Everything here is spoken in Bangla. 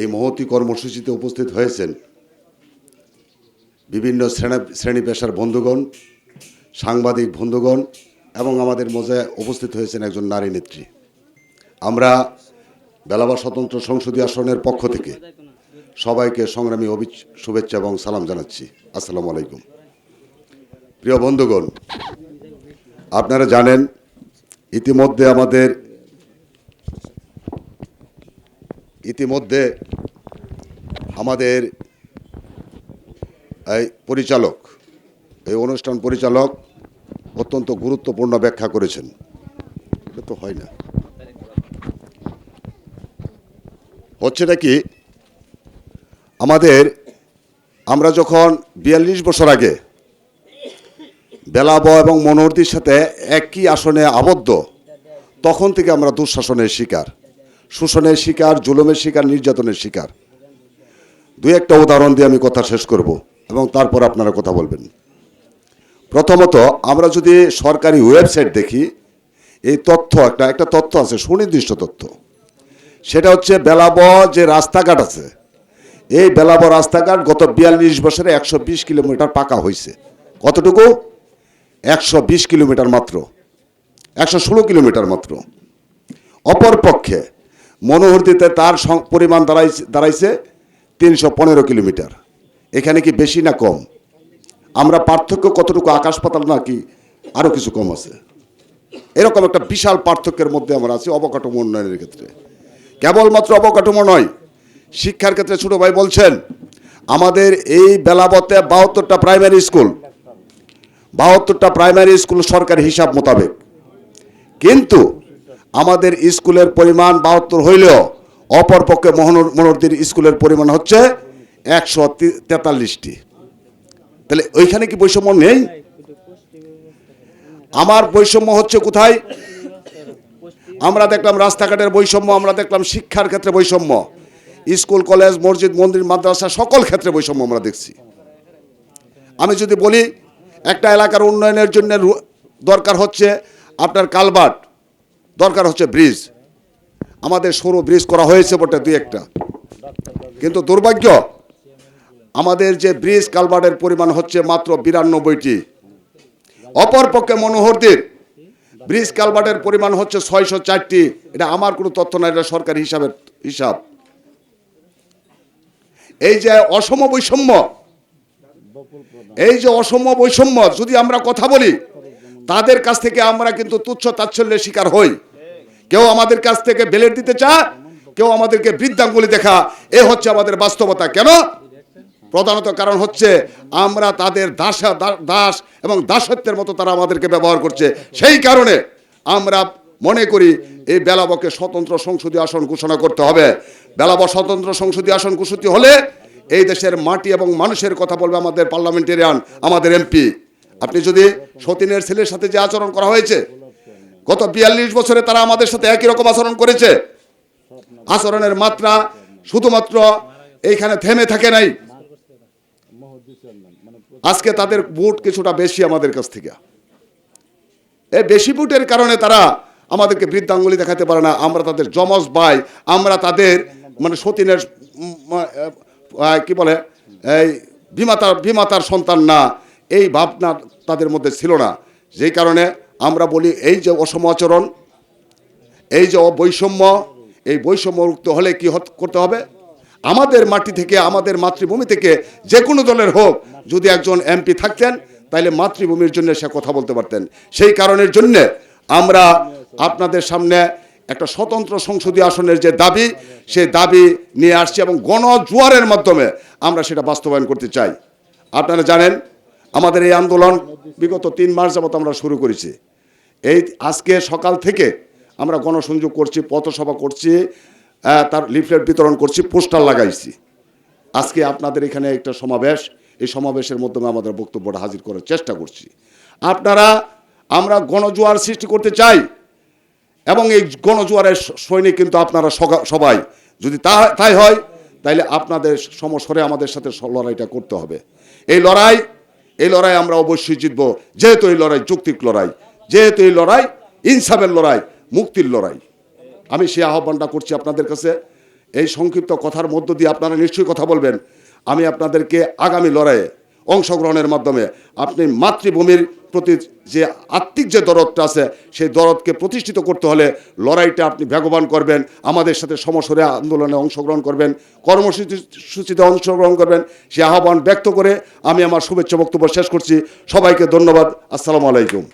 এই মহতি কর্মসূচিতে উপস্থিত হয়েছেন বিভিন্ন শ্রেণি শ্রেণি পেশার বন্ধুগণ, সাংবাদিক বন্ধুগণ এবং আমাদের মজায় উপস্থিত হয়েছেন একজন নারী নেত্রী। আমরা বেলাবা স্বতন্ত্র সংসদীয় আসনের পক্ষ থেকে সবাইকে সংগ্রামী অভি শুভেচ্ছা এবং সালাম জানাচ্ছি। আসসালামু আলাইকুম। প্রিয় বন্ধুগণ, আপনারা জানেন, ইতিমধ্যে আমাদের ইতিমধ্যে আমাদের এই পরিচালক, এই অনুষ্ঠান পরিচালক অত্যন্ত গুরুত্বপূর্ণ ব্যাখ্যা করেছেন। এটা তো হয় না। হচ্ছেটা কি আমাদের, আমরা যখন বিয়াল্লিশ বছর আগে বেলাব এবং মনোহরদির সাথে একই আসনে আবদ্ধ, তখন থেকে আমরা দুঃশাসনের শিকার। শোষণের শিকার, জুলুমের শিকার, নির্যাতনের শিকার। দুই একটা উদাহরণ দিয়ে আমি কথা শেষ করব এবং তারপর আপনারা কথা বলবেন। প্রথমত, আমরা যদি সরকারি ওয়েবসাইট দেখি, এই তথ্য একটা একটা তথ্য আছে, সুনির্দিষ্ট তথ্য। সেটা হচ্ছে বেলাব যে রাস্তাঘাট আছে, এই বেলাব রাস্তাঘাট গত বিয়াল্লিশ বছরে একশো বিশ কিলোমিটার পাকা হয়েছে। কতটুকু? একশো বিশ কিলোমিটার মাত্র। একশো ষোলো কিলোমিটার মাত্র। অপরপক্ষে মনোহরদিতে তার পরিমাণ দাঁড়াইছে দাঁড়াইছে তিনশো পনেরো কিলোমিটার। এখানে কি বেশি না কম? আমরা পার্থক্য কতটুকু আকাশ পাতাল নাকি আরও কিছু কম আছে? এরকম একটা বিশাল পার্থক্যের মধ্যে আমরা আছি অবকাঠামো উন্নয়নের ক্ষেত্রে। কেবলমাত্র অবকাঠামো নয়, শিক্ষার ক্ষেত্রে ছোটো ভাই বলছেন, আমাদের এই বেলাবতে বাহাত্তরটা প্রাইমারি স্কুল। বাহাত্তরটা প্রাইমারি স্কুল সরকারি হিসাব মোতাবেক। কিন্তু আমাদের স্কুলের পরিমাণ বাহাত্তর হইলেও অপরপক্ষে মোহন মনোহরদির স্কুলের পরিমাণ হচ্ছে একশো তেতাল্লিশটি। তাহলে ওইখানে কি বৈষম্য নেই? আমার বৈষম্য হচ্ছে কোথায়? আমরা দেখলাম রাস্তাঘাটের বৈষম্য, আমরা দেখলাম শিক্ষার ক্ষেত্রে বৈষম্য। স্কুল, কলেজ, মসজিদ, মন্দির, মাদ্রাসা, সকল ক্ষেত্রে বৈষম্য আমরা দেখছি। আমি যদি বলি, একটা এলাকার উন্নয়নের জন্য দরকার হচ্ছে আপনার কালবাট দরকার হচ্ছে ব্রিজ। আমাদের সরু ব্রিজ করা হয়েছে বটে দুই একটা। কিন্তু দুর্ভাগ্য, আমাদের যে ব্রিজ কালবাটের পরিমাণ হচ্ছে মাত্র বিরানব্বইটি। অপরপক্ষে মনোহরদের, ব্রিজ কালবাটের পরিমাণ হচ্ছে ছয়শো চারটি। এটা আমার কোনো তথ্য না এটা সরকারি হিসাবের হিসাব। এই যে অসম বৈষম্য, এই যে অসম বৈষম্য, যদি আমরা কথা বলি তাদের কাছ থেকে আমরা কিন্তু তুচ্ছ তাচ্ছল্যের শিকার হই। কেউ আমাদের কাছ থেকে বেলেট দিতে চায়, কেউ আমাদেরকে বৃদ্ধাঙ্গুলি দেখা, এ হচ্ছে আমাদের বাস্তবতা। কেন? প্রধানত কারণ হচ্ছে আমরা তাদের দাস দাস এবং দাসত্বের মতো তারা আমাদেরকে ব্যবহার করছে। সেই কারণে আমরা মনে করি এই বেলাবকে স্বতন্ত্র সংসদীয় আসন ঘোষণা করতে হবে। বেলাব স্বতন্ত্র সংসদীয় আসন ঘোষিত হলে এই দেশের মাটি এবং মানুষের কথা বলবে আমাদের পার্লামেন্টেরিয়ান, আমাদের এমপি। আপনি যদি সতীনের ছেলের সাথে যে আচরণ করা হয়েছে, গত বিয়াল্লিশ বছরে তারা আমাদের সাথে একই রকম আচরণ করেছে। আচরণের মাত্রা শুধুমাত্র এইখানে থেমে থাকে নাই। আজকে তাদের বুট কিছুটা বেশি আমাদের কাছ থেকে। এই বেশি বুটের কারণে তারা আমাদেরকে বৃদ্ধাঙ্গুলি দেখাতে পারে না। আমরা তাদের যমজ ভাই, আমরা তাদের মানে সতীনের কি বলে, এই বিমাতার বিমাতার সন্তান না। এই ভাবনা তাদের মধ্যে ছিল না। যেই কারণে আমরা বলি, এই যে অসম আচরণ, এই যে অবৈষম্য, এই বৈষম্য মুক্ত হলে কি করতে হবে? আমাদের মাটি থেকে, আমাদের মাতৃভূমি থেকে যে কোনো দলের হোক, যদি একজন এমপি থাকতেন তাহলে মাতৃভূমির জন্য সে কথা বলতে পারতেন। সেই কারণের জন্য আমরা আপনাদের সামনে একটা স্বতন্ত্র সংসদীয় আসনের যে দাবি সে দাবি নিয়ে আসছি এবং গণজোয়ারের মাধ্যমে আমরা সেটা বাস্তবায়ন করতে চাই। আপনারা জানেন আমাদের এই আন্দোলন বিগত তিন মাস যাবত আমরা শুরু করেছি। এই আজকে সকাল থেকে আমরা গণসংযোগ করছি, পথসভা করছি তার লিফলেট বিতরণ করছি, পোস্টার লাগাইছি। আজকে আপনাদের এখানে একটা সমাবেশ, এই সমাবেশের মাধ্যমে আমাদের বক্তব্যটা হাজির করার চেষ্টা করছি। আপনারা, আমরা গণজোয়ার সৃষ্টি করতে চাই এবং এই গণজোয়ারের সৈনিক কিন্তু আপনারা সবাই। যদি তা, তাই হয়, তাইলে আপনাদের সমস্বরে আমাদের সাথে লড়াইটা করতে হবে। এই লড়াই এই লড়াই আমরা অবশ্যই জিতব। যেহেতু এই লড়াই যুক্তির লড়াই, যেহেতু এই লড়াই ইনসাফের লড়াই, মুক্তির লড়াই। আমি সেই আহ্বানটা করছি আপনাদের কাছে। এই সংক্ষিপ্ত কথার মধ্য দিয়ে আপনারা নিশ্চয়ই কথা বলবেন। আমি আপনাদেরকে আগামী লড়াইয়ে অংশগ্রহণের মাধ্যমে আপনি মাতৃভূমির প্রতি যে আত্মিক যে দরদটা আছে, সেই দরদকে প্রতিষ্ঠিত করতে হলে লড়াইটা আপনি বেগবান করবেন, আমাদের সাথে সমস্যরে আন্দোলনে অংশগ্রহণ করবেন কর্মসূচি সূচিতে অংশগ্রহণ করবেন, সে আহ্বান ব্যক্ত করে আমি আমার শুভেচ্ছা বক্তব্য শেষ করছি। সবাইকে ধন্যবাদ। আসসালামু আলাইকুম।